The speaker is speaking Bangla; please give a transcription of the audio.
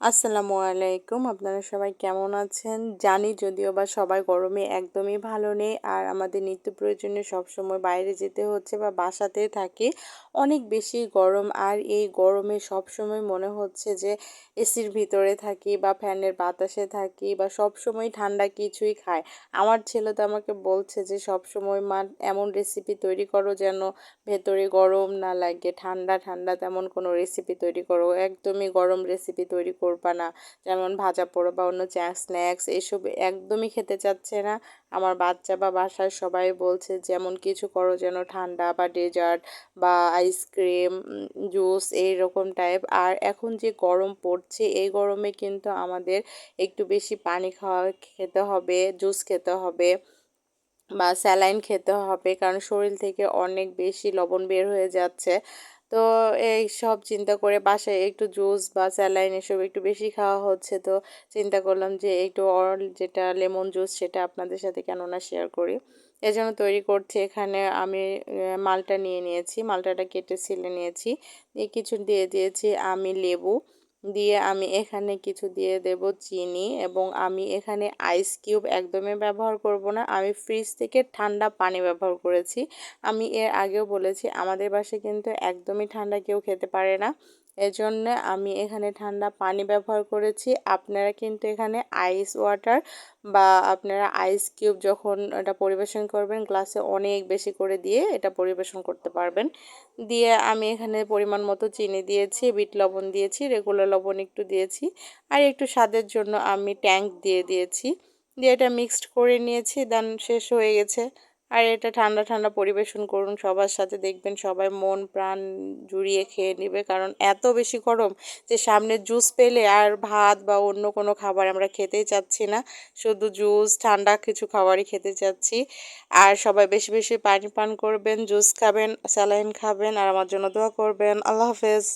আসসালামু আলাইকুম। আপনারা সবাই কেমন আছেন? জানি যদিও বা সবাই গরমে একদমই ভালো নেই আর আমাদের নিত্য প্রয়োজনে সবসময় বাইরে যেতে হচ্ছে বা বাসাতে থাকি, অনেক বেশি গরম। আর এই গরমে সবসময় মনে হচ্ছে যে এসির ভিতরে থাকি বা ফ্যানের বাতাসে থাকি বা সবসময় ঠান্ডা কিছুই খায় আমার ছেলে তো আমাকে বলছে যে সবসময়, মা, এমন রেসিপি তৈরি করো যেন ভেতরে গরম না লাগে। ঠান্ডা ঠান্ডা তেমন কোনো রেসিপি তৈরি করো। একদমই গরম রেসিপি তৈরি করবা না। যেমন ভাজা পোড়া বা অন্য চা স্ন্যাক্স এসব একদমই খেতে চাচ্ছে না। আমার বাচ্চা বা বাসার সবাই বলছে যেমন কিছু করো যেন ঠান্ডা বা ডেজার্ট বা আইসক্রিম জুস এই রকম টাইপ আর এখন যে গরম পড়ছে, এই গরমে কিন্তু আমাদের একটু বেশি পানি খাওয়া খেতে হবে জুস খেতে হবে বা স্যালাইন খেতে হবে। কারণ শরীর থেকে অনেক বেশি লবণ বের হয়ে যাচ্ছে। তো এই সব চিন্তা করে বাসায় একটু জুস বা স্যালাইন এসব একটু বেশি খাওয়া হচ্ছে, তো চিন্তা করলাম যে একটু অরল যেটা লেমন জুস সেটা আপনাদের সাথে কেননা শেয়ার করি। এজন্য তৈরি করছি এখানে আমি মালটা নিয়ে নিয়েছি, মালটাটা কেটে ছিলে নিয়েছি। কিছু দিয়ে দিয়েছি আমি লেবু। দিয়ে আমি এখানে কিছু দিয়ে দেব চিনি এবং আমি এখানে আইস কিউব একদমই ব্যবহার করব না। আমি ফ্রিজ থেকে ঠান্ডা পানি ব্যবহার করেছি। আমি এর আগেও বলেছি, আমাদের বাসায় কিন্তু একদমই ঠান্ডা কেউ খেতে পারে না। এজন্য আমি এখানে ঠান্ডা পানি ব্যবহার করেছি। আপনারা কিন্তু এখানে আইস ওয়াটার বা আপনারা আইস কিউব যখন এটা পরিবেশন করবেন গ্লাসে অনেক বেশি করে দিয়ে এটা পরিবেশন করতে পারবেন। দিয়ে আমি এখানে পরিমাণ মতো চিনি দিয়েছি, বিট লবণ দিয়েছি রেগুলার লবণ একটু দিয়েছি আর একটু স্বাদের জন্য আমি ট্যাঙ্ক দিয়ে দিয়েছি। দিয়ে এটা মিক্সড করে নিয়েছি দেন শেষ হয়ে গেছে। আর এটা ঠান্ডা ঠান্ডা পরিবেশন করুন সবার সাথে, দেখবেন সবাই মন প্রাণ জুড়িয়ে খেয়ে নেবে। কারণ এত বেশি গরম যে সামনে জুস পেলে আর ভাত বা অন্য কোনো খাবার আমরা খেতেই চাচ্ছি না। শুধু জুস ঠান্ডা কিছু খাবারই খেতে চাচ্ছি। আর সবাই বেশি বেশি পানি পান করবেন জুস খাবেন, স্যালাইন খাবেন, আর আমার জন্য দোয়া করবেন। আল্লাহ হাফেজ।